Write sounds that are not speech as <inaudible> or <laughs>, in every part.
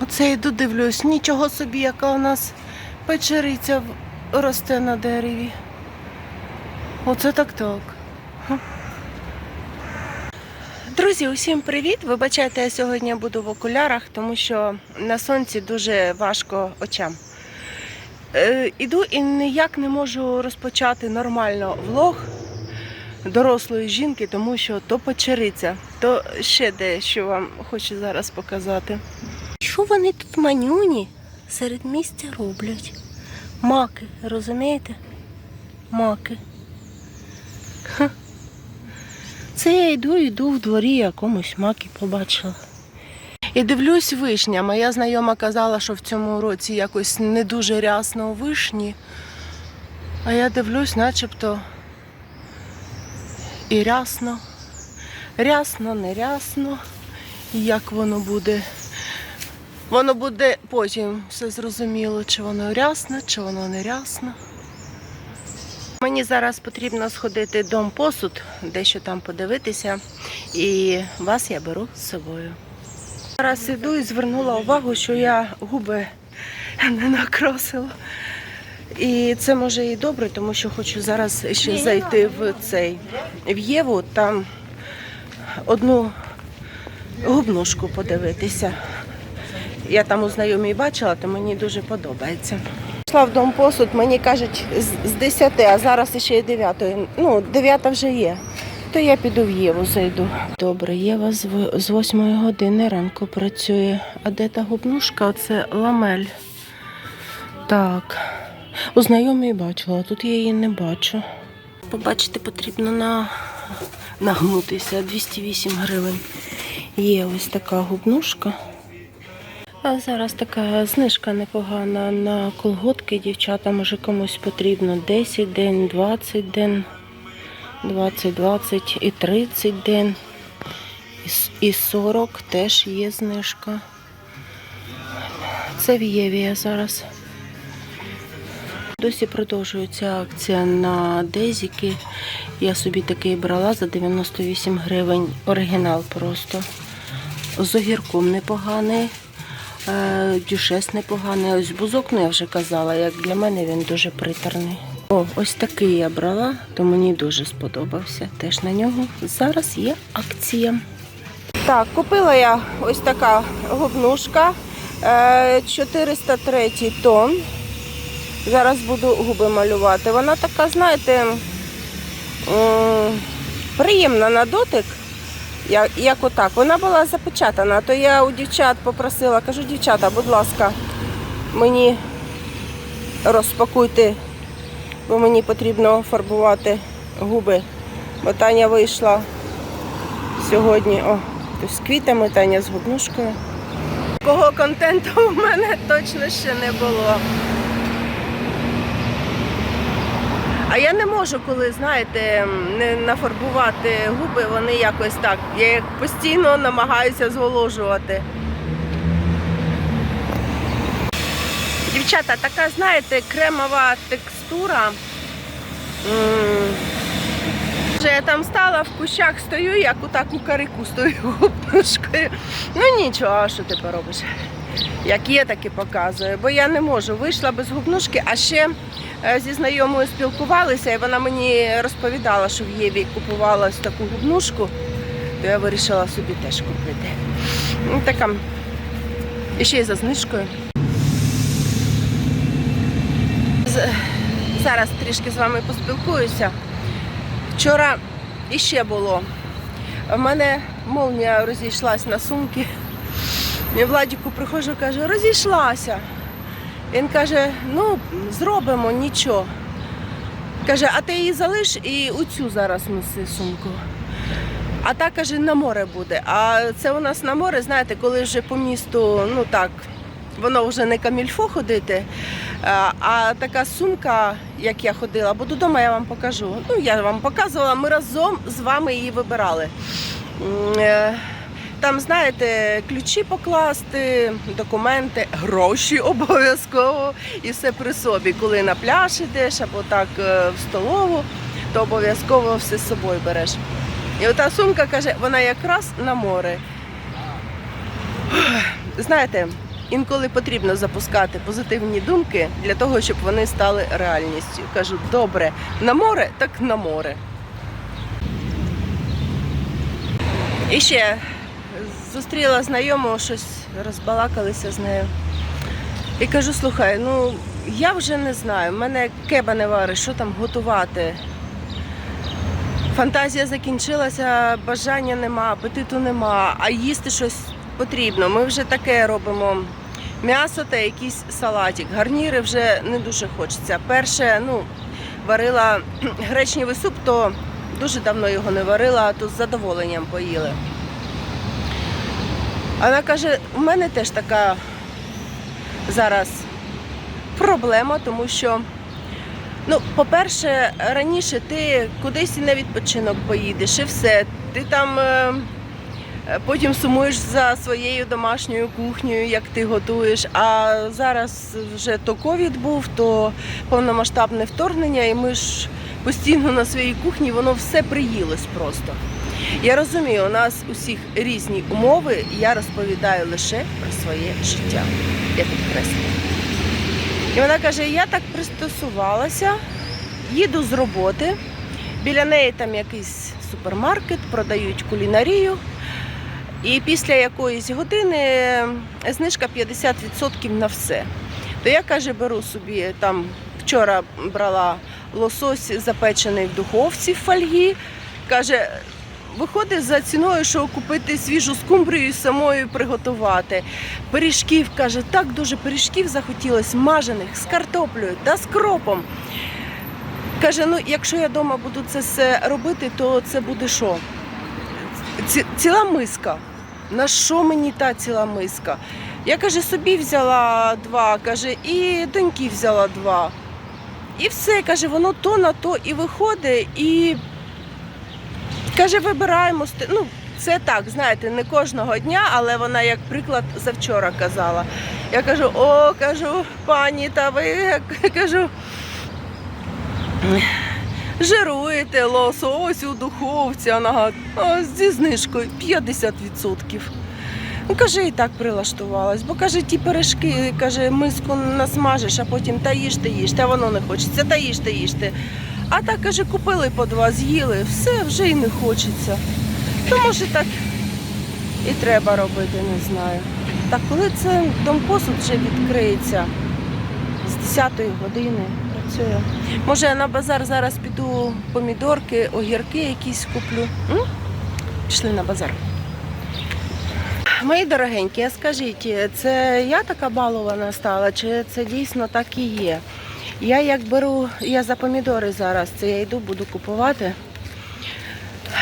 Оце йду дивлюсь, нічого собі, яка у нас печериця росте на дереві. Оце так так. Друзі, усім привіт! Вибачайте, я сьогодні буду в окулярах, тому що на сонці дуже важко очам. Е, іду і ніяк не можу розпочати нормально влог дорослої жінки, тому що то печериця, то ще дещо вам хочу зараз показати. Що вони тут манюні серед місця роблять? Маки, розумієте? Маки. Ха. Це я йду, йду в дворі якомусь маки побачила. І дивлюсь вишня. Моя знайома казала, що в цьому році якось не дуже рясно у вишні. А я дивлюсь, начебто і рясно. Рясно, не рясно. Як воно буде? Воно буде потім все зрозуміло, чи воно рясно, чи воно не рясно. Мені зараз потрібно сходити в дом посуд, дещо там подивитися, і вас я беру з собою. Зараз іду і звернула увагу, що я губи не накрасила. І це може і добре, тому що хочу зараз ще зайти в цей в Єву, там одну губнушку подивитися. Я там у знайомій бачила, то мені дуже подобається. Пішла в дом посуд, мені кажуть з- з 10, а зараз ще й 9. Ну, 9 вже є. То я піду в Єву зайду. Добре, Єва з в- з 8 години ранку працює. А де та губнушка? Оце ламель. Так. У знайомій бачила, а тут я її не бачу. Побачити потрібно на... нагнутися. 208 гривень. Є ось така губнушка. А зараз така знижка непогана на колготки. Дівчата, може комусь потрібно 10 день, 20 день, 20, 20 і 30 день. І І 40 теж є знижка. Це в Єві я зараз. Досі продовжується акція на дезіки. Я собі такий брала за 98 гривень. Оригінал просто. З огірком непоганий. Е, Дюшес непоганий. Ось бузок, ну я вже казала, як для мене він дуже приторний. О, ось такий я брала, то мені дуже сподобався. Теж на нього зараз є акція. Так, купила я ось така губнушка. е, 403 тон. Зараз буду губи малювати. Вона така, знаєте, приємна на дотик. Як, як отак. Вона була запечатана, то я у дівчат попросила, кажу, дівчата, будь ласка, мені розпакуйте, бо мені потрібно фарбувати губи. Бо Таня вийшла сьогодні. О, з квітами, Таня з губнушкою. Такого контенту у мене точно ще не було. А я не можу, коли, знаєте, не нафарбувати губи, вони якось так. Я їх постійно намагаюся зволожувати. Дівчата, така, знаєте, кремова текстура. Вже я там стала в кущах стою, як у карику стою <laughs> губнушкою. Ну нічого, а що ти поробиш? Як є, так і показую. Бо я не можу. Вийшла без губнушки, а ще зі знайомою спілкувалися, і вона мені розповідала, що в Єві купувала ось таку губнушку, то я вирішила собі теж купити. Ну, така. І ще й за знижкою. Зараз трішки з вами поспілкуюся. Вчора іще було. У мене молнія розійшлась на сумки. Я Владіку приходжу, каже, розійшлася. Він каже, ну, зробимо нічого. Каже, а ти її залиш і оцю зараз неси сумку. А та каже, на море буде. А це у нас на море, знаєте, коли вже по місту, ну так, воно вже не камільфо ходити. А, а така сумка, як я ходила, бо додому я вам покажу. Ну, я вам показувала, ми разом з вами її вибирали. Там, знаєте, ключі покласти, документи, гроші <laughs> обов'язково і все при собі. Коли на пляж ідеш або так е, в столову, то обов'язково все з собою береш. І ота сумка каже, вона якраз на море. Знаєте, інколи потрібно запускати позитивні думки для того, щоб вони стали реальністю. Кажу, добре, на море, так на море. І ще зустріла знайому, щось розбалакалися з нею. І кажу, слухай, ну я вже не знаю, в мене кеба не варить, що там готувати. Фантазія закінчилася, бажання нема, апетиту нема, а їсти щось потрібно. Ми вже таке робимо. М'ясо та якийсь салатик. Гарніри вже не дуже хочеться. Перше, ну, варила гречневий суп, то дуже давно його не варила, а то з задоволенням поїли. Вона каже, у мене теж така зараз проблема, тому що, ну, по-перше, раніше ти кудись і на відпочинок поїдеш і все. Ти там е, потім сумуєш за своєю домашньою кухнею, як ти готуєш. А зараз вже то ковід був, то повномасштабне вторгнення, і ми ж постійно на своїй кухні, воно все приїлось просто. Я розумію, у нас усіх різні умови, і я розповідаю лише про своє життя. Я підкреслюю. І вона каже: я так пристосувалася, їду з роботи. Біля неї там якийсь супермаркет, продають кулінарію. І після якоїсь години знижка 50% на все. То я каже, беру собі там вчора брала лосось запечений в духовці в фольгі. Каже, виходить за ціною, що купити свіжу скумбрію і самою приготувати. Пиріжків, каже, так дуже пиріжків захотілося, мажених з картоплею та з кропом. Каже, ну якщо я вдома буду це все робити, то це буде що? Ці, ціла миска. На що мені та ціла миска? Я каже, собі взяла два, каже, і доньки взяла два. І все, каже, воно то на то і виходить, і каже, вибираємо. Ну, це так, знаєте, не кожного дня, але вона як приклад завчора казала. Я кажу, о, кажу, пані, та ви кажу. Жируєте лосось у духовці, вона говорить, «А, зі знижкою 50%. Ну, каже, і так прилаштувалась, бо каже, ті пиріжки, каже, миску насмажиш, а потім та їжте, їжте, а воно не хочеться, та їжте, їжте. А так, каже, купили по два, з'їли, все, вже й не хочеться. То може так і треба робити, не знаю. Так коли це домпосуд вже відкриється з 10-ї години працює. Може я на базар зараз піду помідорки, огірки якісь куплю. М? Пішли на базар. Мої дорогенькі, скажіть, це я така балована стала, чи це дійсно так і є? Я як беру, я за помідори зараз, це я йду, буду купувати.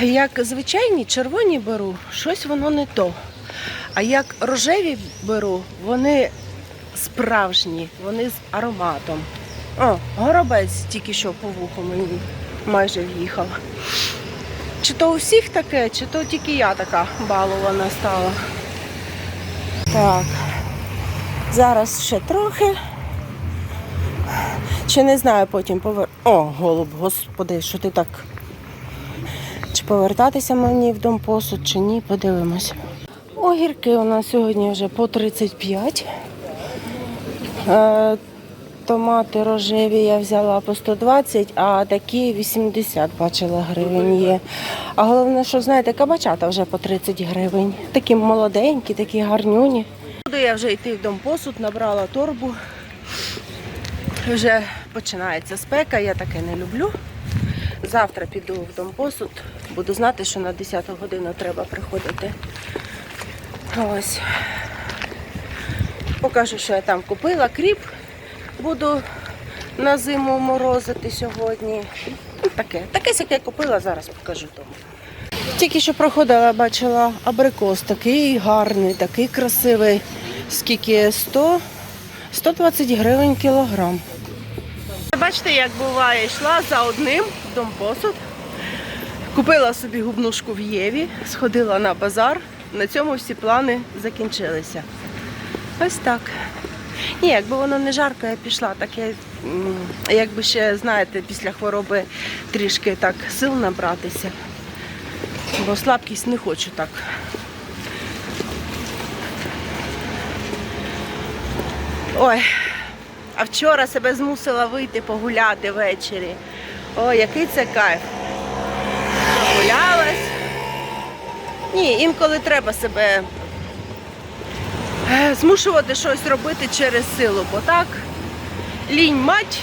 Як звичайні червоні беру, щось воно не то. А як рожеві беру, вони справжні, вони з ароматом. О, горобець тільки що по вуху мені майже в'їхав. Чи то у всіх таке, чи то тільки я така балована стала. Так. Зараз ще трохи. Чи не знаю потім повер... О, голуб, господи, що ти так. Чи повертатися мені в дом посуд, чи ні, подивимось. Огірки у нас сьогодні вже по 35. Е, томати рожеві я взяла по 120, а такі 80 бачила гривень є. А головне, що знаєте, кабачата вже по 30 гривень. Такі молоденькі, такі гарнюні. Буду я вже йти в дом посуд, набрала торбу. Вже починається спека, я таке не люблю. Завтра піду в дом посуд, буду знати, що на 10 годину треба приходити. Ось. Покажу, що я там купила. Кріп буду на зиму морозити сьогодні. Таке. Таке яке купила, зараз покажу тому. Тільки що проходила, бачила абрикос, такий гарний, такий красивий. Скільки 100? 120 гривень кілограм. Бачите, як буває, йшла за одним в домпосуд. Купила собі губнушку в Єві, сходила на базар. На цьому всі плани закінчилися. Ось так. Ні, якби воно не жарко, я пішла, так я, якби ще, знаєте, після хвороби трішки так сил набратися. Бо слабкість не хочу так. Ой, а вчора себе змусила вийти погуляти ввечері. Ой, який це кайф. Прогулялась. Ні, інколи треба себе е, змушувати щось робити через силу, бо так лінь мать,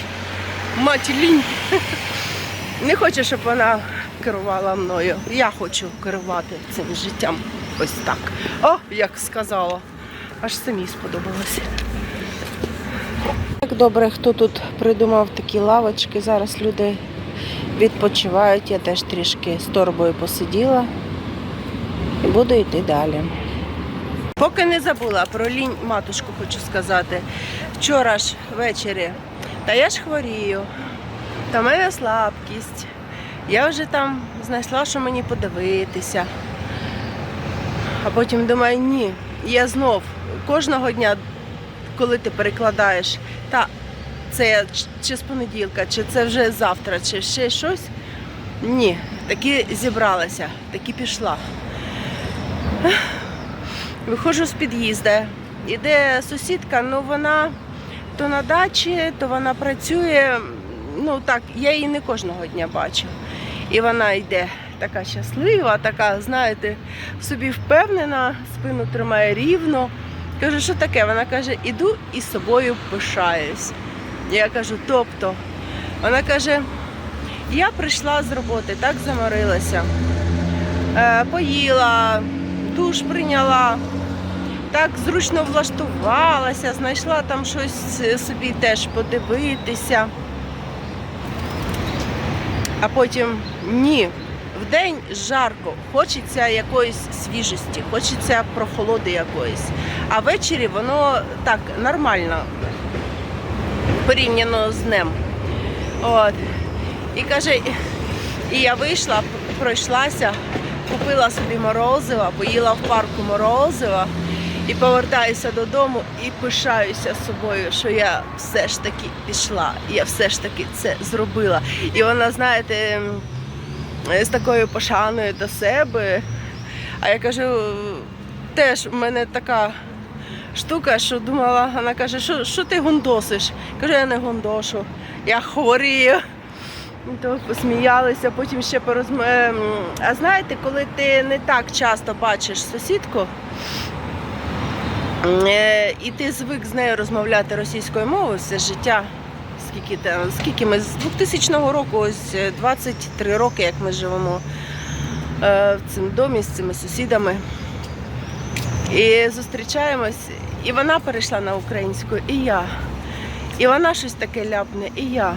мать лінь. <laughs> Не хочу, щоб вона керувала мною. Я хочу керувати цим життям. Ось так. О, як сказала. Аж самі сподобалося. Так добре, хто тут придумав такі лавочки. Зараз люди відпочивають. Я теж трішки з торбою посиділа і буду йти далі. Поки не забула про лінь матушку, хочу сказати. Вчора ж ввечері, та я ж хворію, та в мене слабкість. Я вже там знайшла, що мені подивитися. А потім думаю, ні, я знов кожного дня, коли ти перекладаєш, та це чи з понеділка, чи це вже завтра, чи ще щось. Ні, таки зібралася, таки пішла. Виходжу з під'їзду. Іде сусідка, ну вона то на дачі, то вона працює. Ну так, я її не кожного дня бачу. І вона йде така щаслива, така, знаєте, в собі впевнена, спину тримає рівно. Кажу, що таке? Вона каже, іду і собою пишаюсь. Я кажу, тобто, вона каже, я прийшла з роботи, так заморилася. Е, поїла, душ прийняла, так зручно влаштувалася, знайшла там щось е, собі теж подивитися. А потім ні. Вдень жарко, хочеться якоїсь свіжості, хочеться прохолоди якоїсь. А ввечері воно так нормально порівняно з днем. От. І каже, і я вийшла, пройшлася, купила собі морозива, поїла в парку морозива і повертаюся додому і пишаюся собою, що я все ж таки пішла, я все ж таки це зробила. І вона, знаєте, з такою пошаною до себе. А я кажу, теж в мене така штука, що думала, вона каже, що, що ти гундосиш? Кажу, я не гундошу, я хворію. То посміялися, потім ще порозм... ем, А знаєте, коли ти не так часто бачиш сусідку, е, і ти звик з нею розмовляти російською мовою все життя. Скільки, скільки ми з 2000 року, ось е, 23 роки, як ми живемо е, в цьому домі з цими сусідами. І зустрічаємось, і вона перейшла на українську, і я. І вона щось таке ляпне, і я.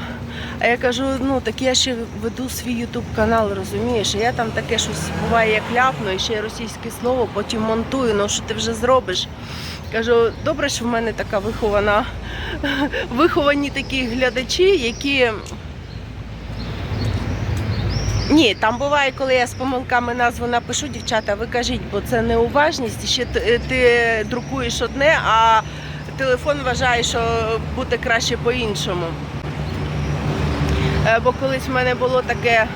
А я кажу, ну так я ще веду свій ютуб канал, розумієш? Я там таке щось буває, як ляпну, і ще й російське слово, потім монтую, ну що ти вже зробиш? Кажу, добре, що в мене така вихована, <laughs> виховані такі глядачі, які. Ні, там буває, коли я з помилками назву напишу, дівчата, ви кажіть, бо це неуважність, ще ти, ти друкуєш одне, а телефон вважає, що буде краще по-іншому. Е, Бо колись в мене було таке,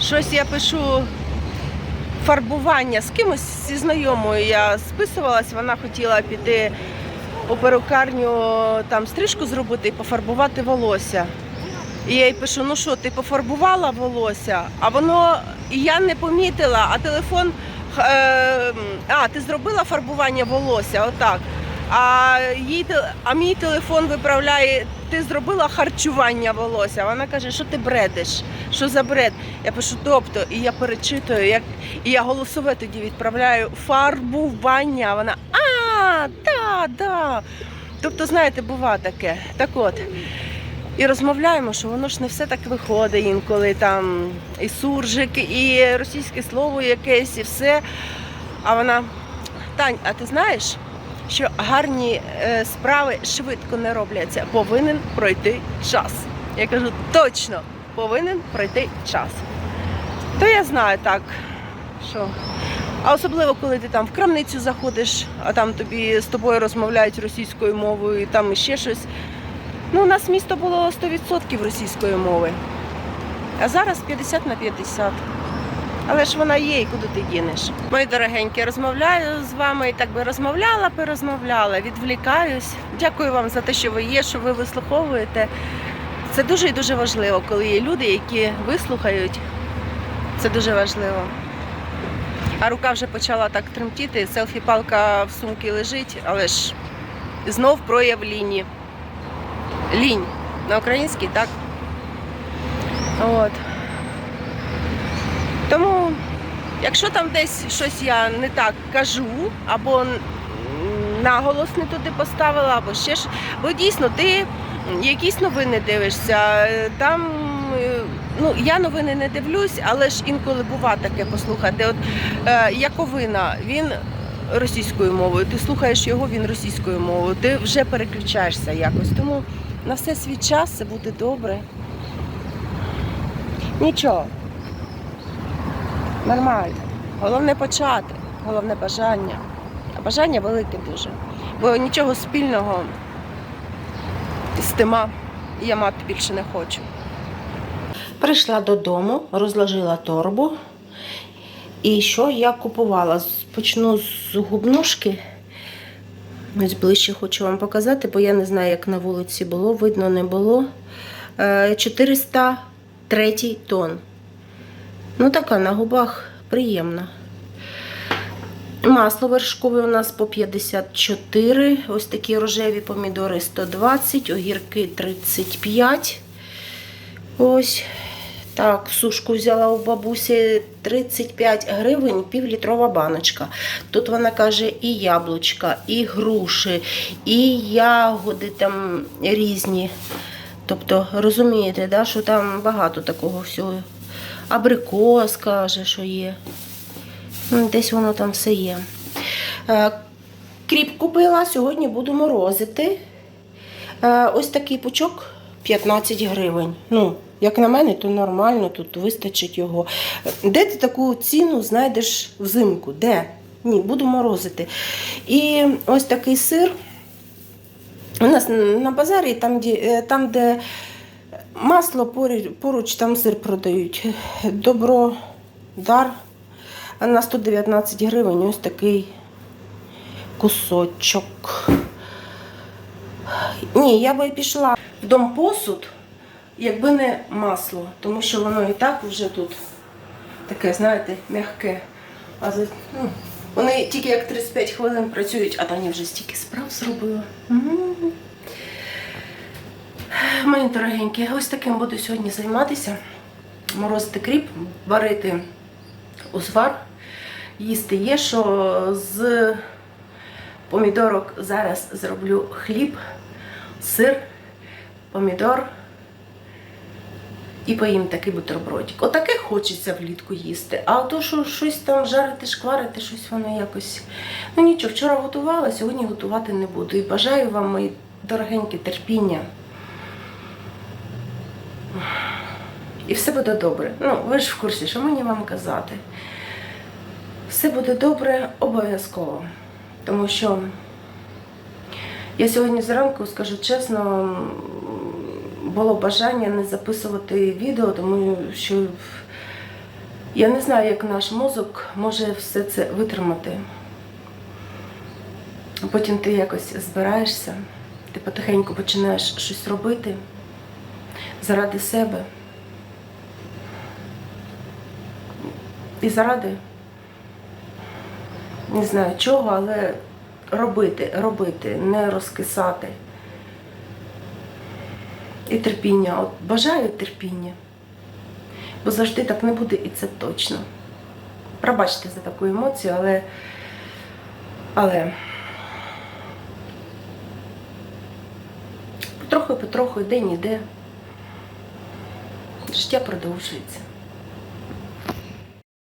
щось я пишу фарбування з кимось зі знайомою. Я списувалась, вона хотіла піти у перукарню там стрижку зробити і пофарбувати волосся. І я їй пишу: ну що, ти пофарбувала волосся? А воно і я не помітила, а телефон. Е, а, ти зробила фарбування волосся, отак. А, їй, а мій телефон виправляє, ти зробила харчування волосся. Вона каже, що ти бредиш, що за бред. Я пишу, тобто, і я перечитую, як, і я голосове тоді відправляю фарбування. Вона, а, да, да. Тобто, знаєте, бува таке. Так от. І розмовляємо, що воно ж не все так виходить інколи там і суржик, і російське слово якесь, і все. А вона, Тань, а ти знаєш, що гарні е, справи швидко не робляться, повинен пройти час. Я кажу, точно, повинен пройти час. То я знаю так, що. А особливо, коли ти там в крамницю заходиш, а там тобі з тобою розмовляють російською мовою, і там ще щось. Ну, у нас місто було 100% російської мови, а зараз 50 на 50. Але ж вона є, і куди ти дінеш. Мої дорогенькі, розмовляю з вами і так би розмовляла, перезмовляла, відвлікаюсь. Дякую вам за те, що ви є, що ви вислуховуєте. Це дуже і дуже важливо, коли є люди, які вислухають. Це дуже важливо. А рука вже почала так тремтіти, селфі-палка в сумці лежить, але ж знов прояв ліні. Лінь. На українській, так? От. Тому, якщо там десь щось я не так кажу, або наголос не туди поставила, або ще ж. Бо дійсно ти якісь новини дивишся, е, там. е, Ну, я новини не дивлюсь, але ж інколи бува таке послухати. От е, Яковина, він російською мовою, ти слухаєш його, він російською мовою, ти вже переключаєшся якось. Тому на все свій час це буде добре. Нічого. Нормально. Головне почати, головне бажання. А бажання велике дуже. Бо нічого спільного з тима я мати більше не хочу. Прийшла додому, розложила торбу. І що я купувала? Почну з губнушки. Ось ближче хочу вам показати, бо я не знаю, як на вулиці було, видно не було. Е, 403 тон. Ну, така на губах приємна. Масло вершкове у нас по 54. Ось такі рожеві помідори 120, огірки 35. Ось. Так, сушку взяла у бабусі 35 гривень, півлітрова баночка. Тут вона каже і яблучка, і груші, і ягоди там різні. Тобто, розумієте, да, що там багато такого всього. Абрикос каже, що є. Ну, Десь воно там все є. Е, Кріп купила, сьогодні буду морозити. Е, Ось такий пучок 15 гривень. Ну, як на мене, то нормально, тут вистачить його. Де ти таку ціну знайдеш взимку? Де? Ні, буду морозити. І ось такий сир. У нас на базарі, там, де, е, там, де масло поруч, поруч там сир продають. Добро дар. На 119 гривень ось такий кусочок. Ні, я би пішла в дом посуд, якби не масло, тому що воно і так вже тут таке, знаєте, м'яке. А ну, вони тільки як 35 хвилин працюють, а Таня вже стільки справ зробила. Мої дорогенькі, ось таким буду сьогодні займатися. Морозити кріп, варити узвар, їсти є, що з помідорок зараз зроблю хліб, сир, помідор і поїм такий бутербродик. Отаке хочеться влітку їсти. А то, що щось там жарити, шкварити, щось воно якось. Ну нічого, вчора готувала, сьогодні готувати не буду. І бажаю вам, мої дорогенькі, терпіння. І все буде добре. Ну, ви ж в курсі, що мені вам казати. Все буде добре обов'язково. Тому що я сьогодні зранку, скажу чесно, було бажання не записувати відео, тому що я не знаю, як наш мозок може все це витримати. Потім ти якось збираєшся, ти потихеньку починаєш щось робити заради себе. І заради не знаю чого, але робити, робити, не розкисати. І терпіння. От бажаю терпіння. Бо завжди так не буде, і це точно. Пробачте за таку емоцію, але. Але. Потроху, потроху, день іде. Життя продовжується.